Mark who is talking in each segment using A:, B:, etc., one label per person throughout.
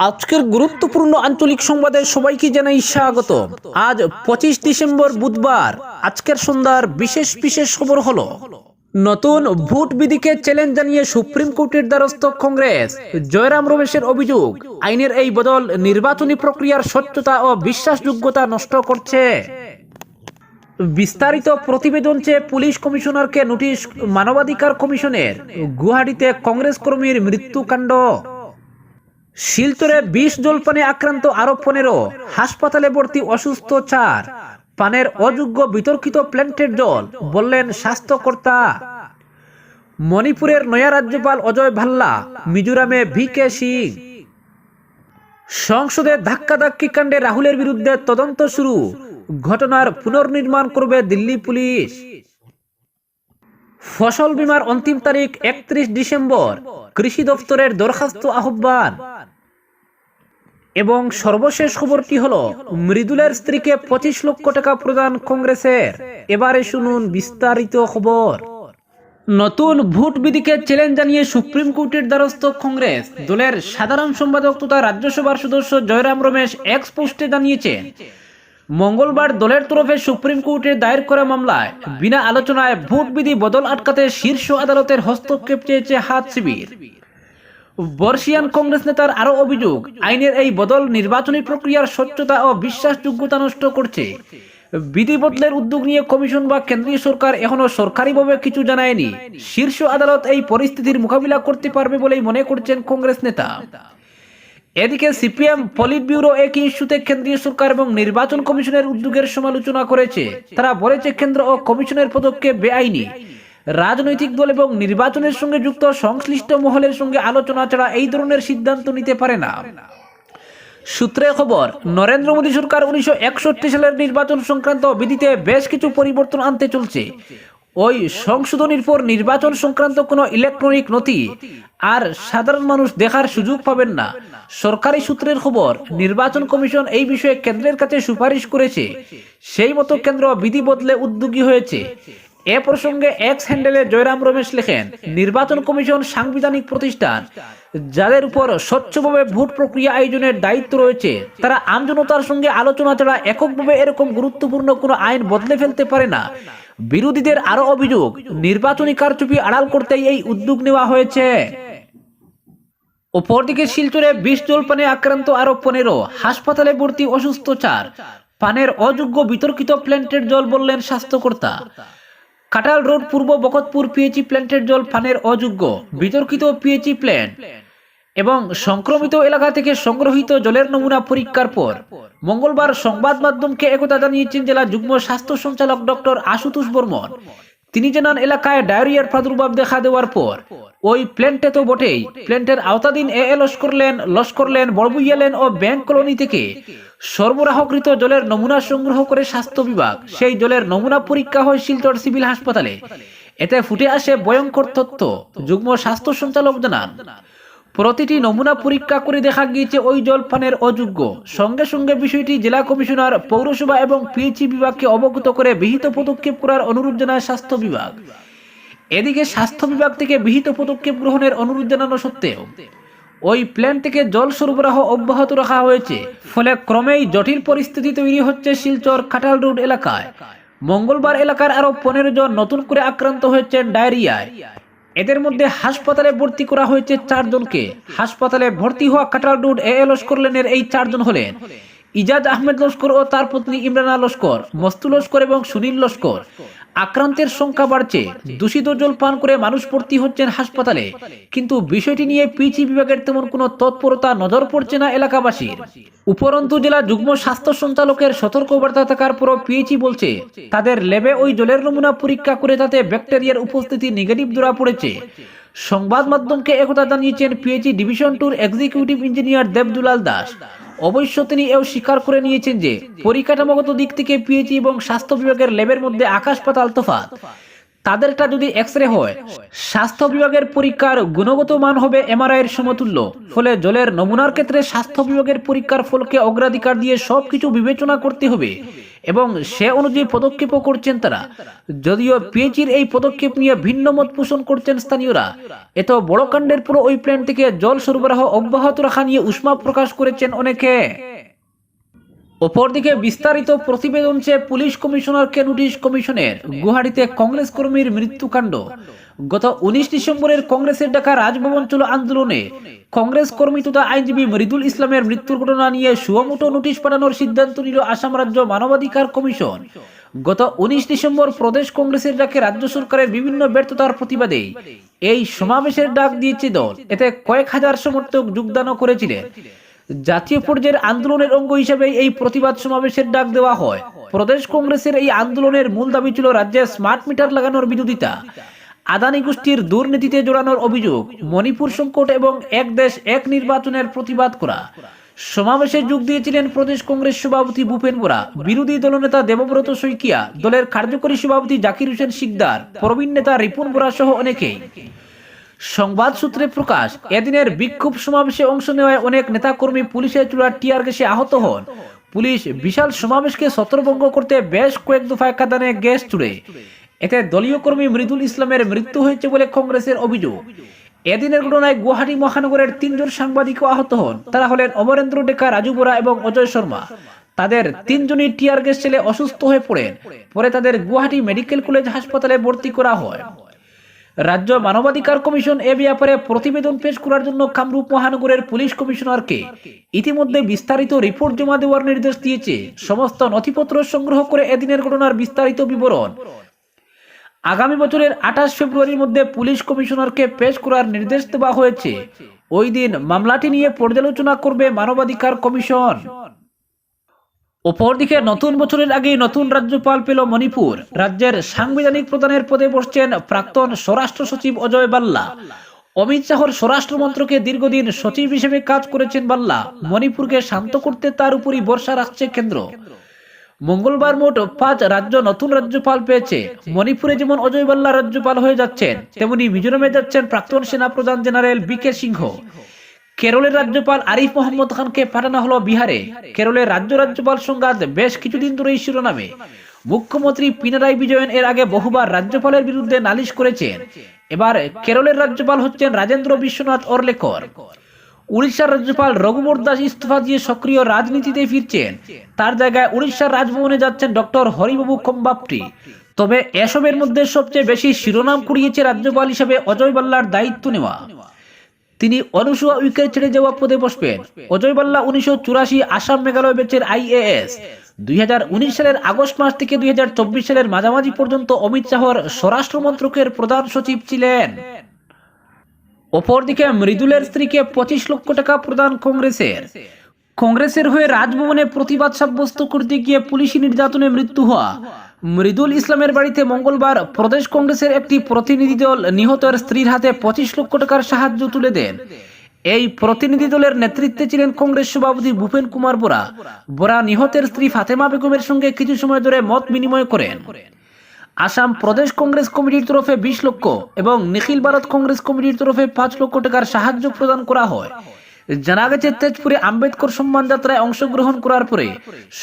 A: আজকের গুরুত্বপূর্ণ আঞ্চলিক সংবাদে সবাইকে জানাই স্বাগত। আজ পঁচিশ ডিসেম্বর বুধবার, আজকের সন্ধ্যার বিশেষ বিশেষ খবর হলো, নতুন ভোট বিধিকে চ্যালেঞ্জ জানিয়ে সুপ্রিম কোর্টের দ্বারস্থ কংগ্রেস। জয়রাম রমেশের অভিযোগ, আইনের এই বদল নির্বাচনী প্রক্রিয়ার স্বচ্ছতা ও বিশ্বাসযোগ্যতা নষ্ট করছে। বিস্তারিত প্রতিবেদন চেয়ে পুলিশ কমিশনারকে নোটিশ, মানবাধিকার কমিশনের গুয়াহাটিতে কংগ্রেস কর্মীর মৃত্যুকাণ্ড। শিলচরে বিষ জলপানে আক্রান্ত আরও পনেরো, হাসপাতালে ভর্তি অসুস্থ চার। পানের অযোগ্য বিতর্কিত প্ল্যান্টের জল, বললেন স্বাস্থ্যকর্তা। মণিপুরের নয়া রাজ্যপাল অজয় ভাল্লা, মিজোরামে ভি কে সিং। সংসদে ধাক্কাধাক্কি কাণ্ডে রাহুলের বিরুদ্ধে তদন্ত শুরু, ঘটনার পুনর্নির্মাণ করবে দিল্লি পুলিশ। ফসল বীমার অন্তিম তারিখ একত্রিশ ডিসেম্বর, কৃষি দপ্তরের দরখাস্ত আহ্বান। এবং সর্বশেষ খবরটি হলো, মৃদুলের স্ত্রীকে পঁচিশ লক্ষ টাকা প্রদান কংগ্রেসের। এবারে শুনুন বিস্তারিত খবর। নতুন ভোট বিধিকে চ্যালেঞ্জ জানিয়ে সুপ্রিম কোর্টের দ্বারস্থ কংগ্রেস। দলের সাধারণ সম্পাদক তথা রাজ্যসভার সদস্য জয়রাম রমেশ এক্স পোস্টে জানিয়েছেন মঙ্গলবার দলের তরফে সুপ্রিম কোর্টে দায়ের করা মামলায় বিনা আলোচনায় ভোট বিধি বদল আটকাতে শীর্ষ আদালতের হস্তক্ষেপ চেয়েছে হাত শিবির। বর্ষিয়ান কংগ্রেস নেতার আরও অভিযোগ, আইনের এই বদল নির্বাচনী প্রক্রিয়ার স্বচ্ছতা ও বিশ্বাসযোগ্যতা নষ্ট করছে। বিধি বদলের উদ্যোগ নিয়ে কমিশন বা কেন্দ্রীয় সরকার এখনও সরকারিভাবে কিছু জানায়নি। শীর্ষ আদালত এই পরিস্থিতির মোকাবিলা করতে পারবে বলেই মনে করছেন কংগ্রেস নেতা। এদিকে সিপিএম পলিট ব্যুরো একই ইস্যুতে কেন্দ্রীয় সরকার এবং নির্বাচন কমিশনের উদ্যোগের সমালোচনা করেছে। তারা বলেছে, কেন্দ্র ও কমিশনের পদক্ষেপ বেআইনি। রাজনৈতিক দল এবং নির্বাচনের সঙ্গে যুক্ত সংশ্লিষ্ট মহলের সঙ্গে আলোচনা ছাড়া এই ধরনের সিদ্ধান্ত নিতে পারে না। সূত্রে খবর, নরেন্দ্র মোদী সরকার উনিশশো একষট্টি সালের নির্বাচন সংক্রান্ত বিধিতে বেশ কিছু পরিবর্তন আনতে চলছে। ওই সংশোধনীর পর নির্বাচন সংক্রান্ত কোনো ইলেকট্রনিক নথি আর সাধারণ মানুষ দেখার সুযোগ পাবেন না। সরকারি সূত্রের খবর, নির্বাচন কমিশন এই বিষয়ে কেন্দ্রের কাছে সুপারিশ করেছে। সেই মতো কেন্দ্র বিধি বদলে উদ্যোগী হয়েছে। এ প্রসঙ্গে এক্স হ্যান্ডেলে জয়রাম রমেশ লেখেন, নির্বাচন কমিশন সাংবিধানিক প্রতিষ্ঠান, যাদের উপর স্বচ্ছভাবে ভোট প্রক্রিয়া আয়োজনের দায়িত্ব রয়েছে, তারা আমজনতার সঙ্গে আলোচনা ছাড়া এককভাবে এরকম গুরুত্বপূর্ণ কোনো আইন বদলে ফেলতে পারে না। বিরোধীদের আরও অভিযোগ, নির্বাচনী কারচুপি আড়াল করতেই এই উদ্যোগ নেওয়া হয়েছে। অপরদিকে শিলচরে বিষ জলপানে আক্রান্ত আরও পনেরো, হাসপাতালে ভর্তি অসুস্থ চার, পানের অযোগ্য বিতর্কিত প্ল্যান্টের জল বললেন স্বাস্থ্যকর্তা। কাটাল রোড পূর্ব বকতপুর পিএইচি প্ল্যান্টের জল পানের অযোগ্য, বিতর্কিত পিএইচি প্ল্যান্ট এবং সংক্রমিত এলাকা থেকে সংগ্রহিত জলের নমুনা পরীক্ষার পর মঙ্গলবার সংবাদ মাধ্যমকে একতা জানিয়েছেন জেলা যুগ্ম স্বাস্থ্য সঞ্চালক ডক্টর আশুতোষ বর্মন। তিনি জানান এলাকায় ডায়রিয়ার প্রাদুর্ভাব দেখা দেওয়ার পর, ওই প্ল্যান্টে তো বটেই। প্ল্যান্টের আওতাধীন এ লস্কর লেন লস্কর লেন বড়বুইয়া ও ব্যাংক কলোনি থেকে সরবরাহকৃত জলের নমুনা সংগ্রহ করে স্বাস্থ্য বিভাগ। সেই জলের নমুনা পরীক্ষা হয় শিলচর সিভিল হাসপাতালে। এতে ফুটে আসে ভয়ঙ্কর তথ্য। যুগ্ম স্বাস্থ্য সঞ্চালক জানান প্রতিটি নমুনা পরীক্ষা করে দেখা গিয়েছে ওই জল পানের অযোগ্য। সঙ্গে সঙ্গে বিষয়টি জেলা কমিশনার, পৌরসভা এবং পিএইচি বিভাগকে অবগত করে বিহিত পদক্ষেপ করার অনুরোধ জানায় স্বাস্থ্য বিভাগ। এদিকে স্বাস্থ্য বিভাগ থেকে বিহিত পদক্ষেপ গ্রহণের অনুরোধ জানানো সত্ত্বেও, ওই প্ল্যান থেকে জল সরবরাহ অব্যাহত রাখা হয়েছে। ফলে ক্রমেই জটিল পরিস্থিতি তৈরি হচ্ছে শিলচর কাটাল রোড এলাকায়। মঙ্গলবার এলাকার আরও পনেরো জন নতুন করে আক্রান্ত হয়েছেন ডায়রিয়ায়। এদের মধ্যে হাসপাতালে ভর্তি করা হয়েছে চারজনকে। হাসপাতালে ভর্তি হওয়া কাটাল রোড এ লস্কর এই চারজন হলেন। ইজাজ আহমেদ লস্কর ও তার পত্নী ইমরানা লস্কর মস্তু লস্কর এবং সুনীল লস্কর। আক্রান্তের সংখ্যা বাড়ছে। দূষিত জল পান করে মানুষ ভর্তি হচ্ছেন হাসপাতালে। কিন্তু বিষয়টি নিয়ে পিচি বিভাগের তেমন কোনো তৎপরতা নজর পড়ছে না এলাকাবাসীর। উপরন্তু জেলা যুগ্ম স্বাস্থ্য সঞ্চালকের সতর্কবার্তা থাকার পরও পিএইচি বলছে, তাদের ল্যাবে ওই জলের নমুনা পরীক্ষা করে তাতে ব্যাকটেরিয়ার উপস্থিতি নেগেটিভ ধরা পড়েছে। সংবাদ মাধ্যমকে একথা জানিয়েছেন পিএইচি ডিভিশন টুর এক্সিকিউটিভ ইঞ্জিনিয়ার দেবদুলাল দাস। অবশ্য তিনি এও স্বীকার করে নিয়েছেন যে পরিকাঠামোগত দিক থেকে পিএইচি এবং স্বাস্থ্য বিভাগের ল্যাবের মধ্যে আকাশ পাতাল তফাৎ। তাদেরটা যদি এক্স রে হয় স্বাস্থ্য বিভাগের পরীক্ষার গুণগত মান হবে এমআরআই এর সমতুল্য। ফলে জলের নমুনার ক্ষেত্রে স্বাস্থ্য বিভাগের পরীক্ষার ফলকে অগ্রাধিকার দিয়ে সবকিছু বিবেচনা করতে হবে এবং সে অনুযায়ী পদক্ষেপও করছেন তারা। যদিও পিএইচির এই পদক্ষেপ নিয়ে ভিন্ন মত পোষণ করছেন স্থানীয়রা এত বড় কাণ্ডের পুরো ওই প্ল্যান্ট থেকে জল সরবরাহ অব্যাহত রাখা নিয়ে উষ্মা প্রকাশ করেছেন অনেকে। অপরদিকে বিস্তারিত প্রতিবেদন চেয়ে পুলিশ কমিশনারকে নোটিশ কমিশনের গুয়াহাটিতে কংগ্রেস কর্মীর মৃত্যুকাণ্ড। গত উনিশ ডিসেম্বরের কংগ্রেসের ডাকা রাজভবন চলো আন্দোলনে কংগ্রেস কর্মী তথা আইনজীবী মৃদুল ইসলামের মৃত্যুর ঘটনা নিয়ে সুয়মোটো নোটিশ পাঠানোর সিদ্ধান্ত নিল আসাম রাজ্য মানবাধিকার কমিশন। গত উনিশ ডিসেম্বর প্রদেশ কংগ্রেসের ডাকে রাজ্য সরকারের বিভিন্ন ব্যর্থতার প্রতিবাদে এই সমাবেশের ডাক দিয়েছে দল। এতে কয়েক হাজার সমর্থক যোগদানও করেছিলেন। জাতীয় পর্যায়ের আন্দোলনের অঙ্গ হিসেবে এই প্রতিবাদ সমাবেশের ডাক দেওয়া হয়। প্রদেশ কংগ্রেসের এই আন্দোলনের মূল দাবি ছিল রাজ্যে স্মার্ট মিটার লাগানোর বিরোধিতা। আদানি গোষ্ঠীর দুর্নীতিতে জড়ানোর অভিযোগ, মণিপুর সংকট এবং এক দেশ, এক নির্বাচনের প্রতিবাদ করা। সমাবেশে যোগ দিয়েছিলেন প্রদেশ কংগ্রেস সভাপতি ভূপেন বোরা, বিরোধী দলনেতা দেবব্রত শইকিয়া, দলের কার্যকরী সভাপতি জাকির হোসেন শিকদার, প্রবীণ নেতা রিপুন বোরা সহ অনেকেই। সংবাদ সূত্রে প্রকাশ, এদিনের বিক্ষোভ সমাবেশে অংশ নেওয়ায় অনেক নেতাকর্মী পুলিশের চূড়ার টিয়ার গ্যাসে আহত হন। পুলিশ বিশাল সমাবেশকে ছত্রভঙ্গ করতে বেশ কয়েক দফায় কাদানে গ্যাস ছুড়ে এতে দলীয় কর্মী মৃদুল ইসলামের মৃত্যু হয়েছে বলে কংগ্রেসের অভিযোগ। এদিনের ঘটনায় গুয়াহাটি মহানগরের তিনজন সাংবাদিকও আহত হন। তারা হলেন অমরেন্দ্র ডেকা, রাজু বোরা এবং অজয় শর্মা। তাদের তিনজনই টিয়ার গ্যাস ছেলে অসুস্থ হয়ে পড়েন। পরে তাদের গুয়াহাটি মেডিকেল কলেজ হাসপাতালে ভর্তি করা হয়। রাজ্য মানবাধিকার কমিশন এ ব্যাপারে প্রতিবেদন পেশ করার জন্য কামরূপ মহানগরের পুলিশ কমিশনারকে ইতিমধ্যে বিস্তারিত রিপোর্ট জমা দেওয়ার নির্দেশ দিয়েছে। সমস্ত নথিপত্র সংগ্রহ করে এদিনের ঘটনার বিস্তারিত বিবরণ। আগামী বছরের আঠাশ ফেব্রুয়ারির মধ্যে পুলিশ কমিশনারকে পেশ করার নির্দেশ দেওয়া হয়েছে। ওই দিন মামলাটি নিয়ে পর্যালোচনা করবে মানবাধিকার কমিশন। অপরদিকে নতুন বছরের আগে নতুন রাজ্যপাল পেল মণিপুর। রাজ্যের সাংবিধানিক প্রধানের পদে বসছেন প্রাক্তন স্বরাষ্ট্র সচিব অজয় বাল্লা। অমিত শাহর স্বরাষ্ট্র মন্ত্রকে দীর্ঘদিন সচিব হিসেবে কাজ করেছেন বাল্লা। মণিপুরকে শান্ত করতে তার উপরই বর্ষা রাখছে কেন্দ্র। মঙ্গলবার মোট পাঁচ রাজ্য নতুন রাজ্যপাল পেয়েছে। মণিপুরে যেমন অজয় বাল্লা রাজ্যপাল হয়ে যাচ্ছেন, তেমনি মিজোরামে যাচ্ছেন প্রাক্তন সেনা প্রধান জেনারেল বি কে সিংহ। কেরলের রাজ্যপাল আরিফ মোহাম্মদ খানকে পাঠানো হলো বিহারে। কেরলের রাজ্য রাজ্যপাল সংঘাত বেশ কিছুদিন ধরেই শিরোনামে। মুখ্যমন্ত্রী পিনারাই বিজয়ন এর আগে বহুবার রাজ্যপালের বিরুদ্ধে নালিশ করেছেন। এবার কেরলের রাজ্যপাল হচ্ছেন রাজেন্দ্র বিশ্বনাথ অর্লেকর উড়িষ্যার রাজ্যপাল রঘুবর দাস ইস্তফা দিয়ে সক্রিয় রাজনীতিতে ফিরছেন। তার জায়গায় উড়িষ্যার রাজভবনে যাচ্ছেন ডক্টর হরিবাবু কম্বাপ্টি তবে এসবের মধ্যে সবচেয়ে বেশি শিরোনাম কুড়িয়েছে রাজ্যপাল হিসেবে অজয় বাল্লার দায়িত্ব নেওয়া। তিনি অনুসুয়া উইকেট ছেড়ে যাওয়া পদে বসবেন। অজয় বাল্লা উনিশশো চুরাশি আসাম মেঘালয় বেচের আইএএস। দুই সালের আগস্ট মাস থেকে দুই সালের মাঝামাঝি পর্যন্ত অমিত শাহর স্বরাষ্ট্র মন্ত্রকের প্রধান সচিব ছিলেন। অপরদিকে মৃদুলের স্ত্রীকে পঁচিশ লক্ষ টাকা প্রদান কংগ্রেসের। কংগ্রেসের হয়ে রাজভবনে প্রতিবাদ সাব্যস্ত করতে গিয়ে পুলিশি নির্যাতনে মৃত্যু হওয়া। মৃদুল ইসলামের বাড়িতে মঙ্গলবার প্রদেশ কংগ্রেসের একটি প্রতিনিধি দল নিহতের স্ত্রীর হাতে পঁচিশ লক্ষ টাকার সাহায্য তুলে দেন। এই প্রতিনিধি দলের নেতৃত্বে ছিলেন কংগ্রেস সভাপতি ভূপেন কুমার বোরা। বোরা নিহতের স্ত্রী ফাতেমা বেগমের সঙ্গে কিছু সময় ধরে মত বিনিময় করেন। আসাম প্রদেশ কংগ্রেস কমিটির তরফে বিশ লক্ষ এবং নিখিল ভারত কংগ্রেস কমিটির তরফে পাঁচ লক্ষ টাকার সাহায্য প্রদান করা হয়। জানা গেছে, তেজপুরে আম্বেদকর সম্মান যাত্রায় অংশগ্রহণ করার পরে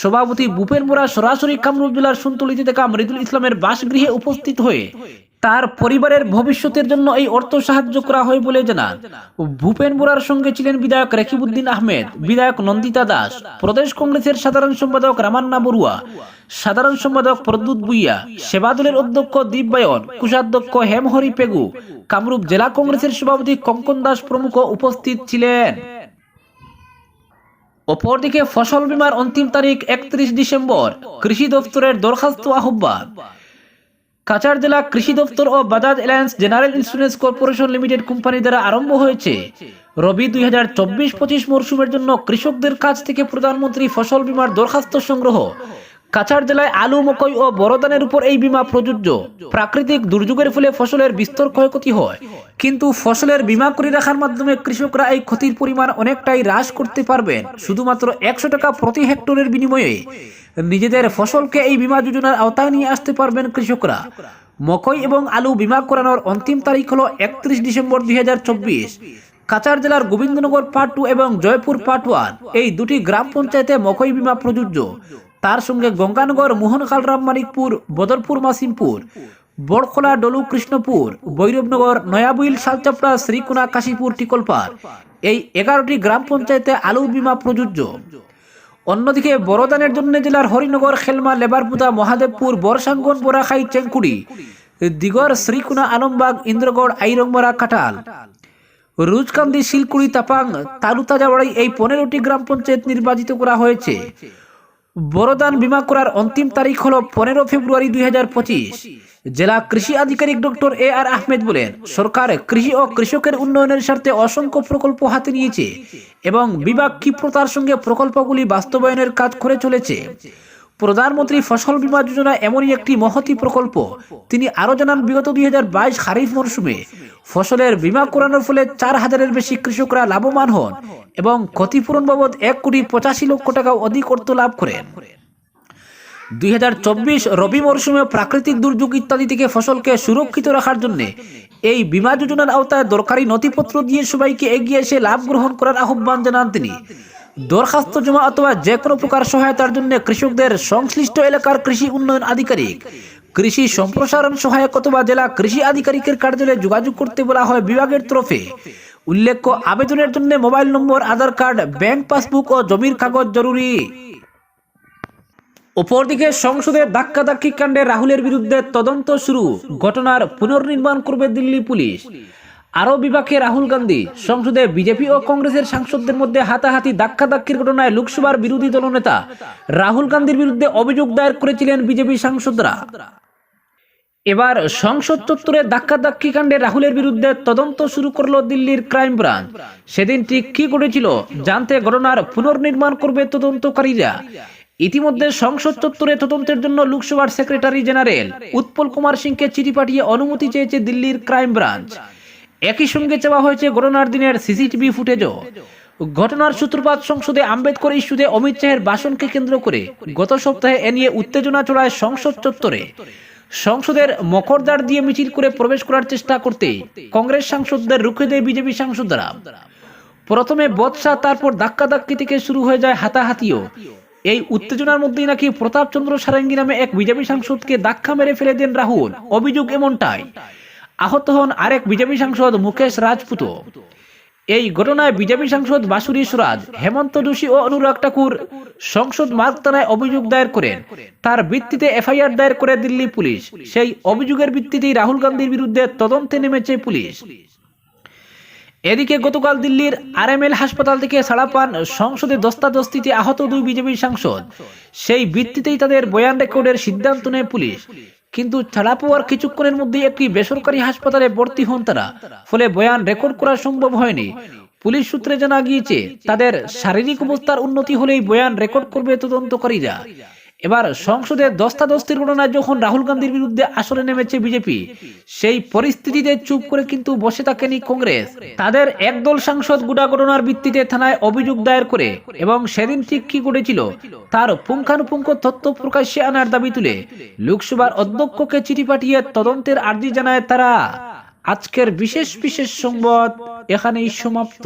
A: সভাপতি ভূপেন মোরা সরাসরি কামরূপ জেলার সুন্তলিতে থাকা মৃদুল ইসলামের বাসগৃহে উপস্থিত হয়ে তার পরিবারের ভবিষ্যতের জন্য এই অর্থ সাহায্য করা হয় বলে জানান। ভূপেন বোরার সঙ্গে ছিলেন বিধায়ক রেকিবুদ্দিন আহমেদ, বিধায়ক নন্দিতা দাস, প্রদেশ কংগ্রেসের সাধারণ সম্পাদক রামান্না বড়ুয়া, সাধারণ সম্পাদক প্রদ্যুৎ বুইয়া সেবাদলের অধ্যক্ষ দীপবায়ন কোষাধ্যক্ষ হেমহরি পেগু, কামরূপ জেলা কংগ্রেসের সভাপতি কঙ্কন দাস প্রমুখ উপস্থিত ছিলেন। অপরদিকে ফসল বীমার অন্তিম তারিখ একত্রিশ ডিসেম্বর, কৃষি দপ্তরের দরখাস্ত আহ্বান। কাছাড় জেলা কৃষি দপ্তর ও Bajaj Allianz general insurance corporation limited company দ্বারা আরম্ভ হয়েছে। রবি দুই হাজার চব্বিশ পঁচিশ মরশুমের জন্য কৃষকদের কাছ থেকে প্রধানমন্ত্রী ফসল বীমার দরখাস্ত সংগ্রহ। কাছাড় জেলায় আলু, মকই ও বড়দানের উপর এই বীমা প্রযোজ্য। প্রাকৃতিক দুর্যোগের ফলে ফসলের বিস্তর ক্ষয়ক্ষতি হয়। কিন্তু ফসলের বীমা করে রাখার মাধ্যমে কৃষকরা এই ক্ষতির পরিমাণ অনেকটাই হ্রাস করতে পারবেন। শুধুমাত্র একশো টাকা প্রতি হেক্টরের বিনিময়ে নিজেদের ফসলকে এই বীমা যোজনার আওতায় নিয়ে আসতে পারবেন কৃষকরা। মকই এবং আলু বিমা করানোর অন্তিম তারিখ হলো একত্রিশ ডিসেম্বর দুই হাজার চব্বিশ। কাছাড় জেলার গোবিন্দনগর পার্ট টু এবং জয়পুর পার্ট ওয়ান, এই দুটি গ্রাম পঞ্চায়েতে মকই বীমা প্রযোজ্য। তার সঙ্গে গঙ্গানগর মোহনকালরাম মানিকপুর বদরপুর, মাসিমপুর, বড়খোলা, ডলু, কৃষ্ণপুর বৈরবনগর নয়াবুইল, শালচাপড়া, শ্রীকুনা, কাশীপুর টিকলপার এই এগারোটি গ্রাম পঞ্চায়েতে আলু বিমা প্রযোজ্য। অন্যদিকে বড়দানের জন্য জেলার হরিনগর, খেলমা, লেবারপুদা, মহাদেবপুর বরসাঙ্গন বোরাখাই চেঙ্কুড়ি দিগর, শ্রীকুনা আলমবাগ ইন্দ্রগড় আইরংমরা কাটাল রুজকান্দি, শিলকুড়ি, তাপাং তালুতাজাবাড়ি এই পনেরোটি গ্রাম পঞ্চায়েত নির্বাচিত করা হয়েছে। বড়দান বিমা করার অন্তিম তারিখ হল পনেরো ফেব্রুয়ারি দুই হাজার পঁচিশ। জেলা কৃষি আধিকারিক ডক্টর এ আর আহমেদ বলেন, সরকার কৃষি ও কৃষকের উন্নয়নের স্বার্থে অসংখ্য প্রকল্প হাতে নিয়েছে এবং বিভাগ ক্ষিপ্রতার সঙ্গে প্রকল্পগুলি বাস্তবায়নের কাজ করে চলেছে। প্রধানমন্ত্রী ফসল বীমা যোজনা এমনই একটি মহতি প্রকল্প। তিনি আরও জানান, বিগত দুই হাজার বাইশ খারিফ মরশুমে ফসলের বীমা করানোর ফলে চার হাজারের বেশি কৃষকরা লাভবান হন এবং ক্ষতিপূরণ বাবদ এক কোটি পঁচাশি লক্ষ টাকা অধিক অর্থ লাভ করেন। দুই হাজার চব্বিশ রবি মরশুমে প্রাকৃতিক দুর্যোগ ইত্যাদি থেকে ফসলকে সুরক্ষিত রাখার জন্য এই বীমা যোজনার আওতায় দরকারি নথিপত্র দিয়ে সবাইকে এগিয়ে এসে লাভ গ্রহণ করার আহ্বান জানান তিনি। দরখাস্ত জমা অথবা যে কোনো প্রকার সহায়তার জন্য কৃষকদের সংশ্লিষ্ট এলাকার কৃষি উন্নয়ন আধিকারিক, কৃষি সম্প্রসারণ সহায়ক অথবা জেলা কৃষি আধিকারিকের কার্যালয়ে যোগাযোগ করতে বলা হয় বিভাগের তরফে। উল্লেখ্য, আবেদনের জন্য mobile number, Aadhaar card, bank passbook ও জমির কাগজ জরুরি। অপরদিকে সংসদে ধাক্কাধাক্কি কাণ্ডে রাহুলের বিরুদ্ধে তদন্ত শুরু। ঘটনার পুনর্নির্মাণ করবে দিল্লি পুলিশ। আরও বিভাগে রাহুল গান্ধী, সংসদে বিজেপি ও কংগ্রেসের সাংসদদের মধ্যে হাতাহাতি ধাক্কাধাক্কির ঘটনায় লোকসভার বিরোধী দলনেতা রাহুল গান্ধীর বিরুদ্ধে অভিযোগ দায়ের করেছিলেন বিজেপি সাংসদরা। এবার সংসদ চত্বরে ধাক্কাধাক্কি কাণ্ডে রাহুলের বিরুদ্ধে তদন্ত শুরু করল দিল্লির ক্রাইম ব্রাঞ্চ। সেদিন ঠিক কি ঘটেছিল জানতে ঘটনার পুনর্নির্মাণ করবে তদন্তকারীরা। ইতিমধ্যে সংসদ চত্বরে তদন্তের জন্য লোকসভার সেক্রেটারি জেনারেল উৎপল কুমার সিংকে চিঠি পাঠিয়ে অনুমতি চেয়েছে দিল্লির ক্রাইম ব্রাঞ্চ। একই সঙ্গে চাওয়া হয়েছে ঘটনার দিনের সিসিটিভি ফুটেজও। ঘটনার সূত্রপাত সংসদে আম্বেদকর ইস্যুতে অমিত শাহের ভাষণকে কেন্দ্র করে গত সপ্তাহে এ নিয়ে উত্তেজনা চড়ায় সংসদ চত্বরে। সংসদের মকরদার দিয়ে মিছিল করে প্রবেশ করার চেষ্টা করতে কংগ্রেস সাংসদদের রুখে দেয় বিজেপি সাংসদরা। প্রথমে বৎসা তারপর ধাক্কাধাক্কি থেকে শুরু হয়ে যায় হাতাহাতিও। এই উত্তেজনার মধ্যেই নাকি প্রতাপচন্দ্র সারেঙ্গি নামে এক বিজেপি সাংসদকে ধাক্কা মেরে ফেলে দেন রাহুল। অভিযোগ এমনটাই। আহত হন আরেক বিজেপি সাংসদ মুকেশ রাজপুত। এই ঘটনায় বিজেপি সাংসদ বাসুরি সুরাজ, হেমন্ত যোশী ও অনুরাগ ঠাকুর সংসদ মার্গ থানায় অভিযোগ দায়ের করেন। তার ভিত্তিতে এফআইআর দায়ের করে দিল্লি পুলিশ। সেই অভিযোগের ভিত্তিতেই রাহুল গান্ধীর বিরুদ্ধে তদন্তে নেমেছে পুলিশ। এদিকে গতকাল দিল্লির আরএমএল হাসপাতাল থেকে ছাড়া পান সংসদে দস্তাদস্তিতে আহত দুই বিজেপি সাংসদ। সেই ভিত্তিতেই তাদের বয়ান রেকর্ডের সিদ্ধান্ত নেয় পুলিশ। কিন্তু ছাড়া পাওয়ার কিছুক্ষণের মধ্যে একটি বেসরকারি হাসপাতালে ভর্তি হন তারা। ফলে বয়ান রেকর্ড করা সম্ভব হয়নি। পুলিশ সূত্রে জানা গিয়েছে, তাদের শারীরিক অবস্থার উন্নতি হলেই বয়ান রেকর্ড করবে তদন্তকারীরা। এবার সংসদে দস্তাদস্তির ঘটনায় যখন রাহুল গান্ধীর বিরুদ্ধে আসরে নেমেছে বিজেপি, সেই পরিস্থিতিতে চুপ করে কিন্তু বসে থাকেনি কংগ্রেস। তাদের একদল সাংসদ গুড়া ঘটনার ভিত্তিতে থানায় অভিযোগ দায়ের করে এবং সেদিন ঠিক কি ঘটেছিল তার পুঙ্খানুপুঙ্খ তথ্য প্রকাশ্যে আনার দাবি তুলে লোকসভার অধ্যক্ষকে চিঠি পাঠিয়ে তদন্তের আর্জি জানায় তারা। আজকের বিশেষ বিশেষ সংবাদ এখানেই সমাপ্ত।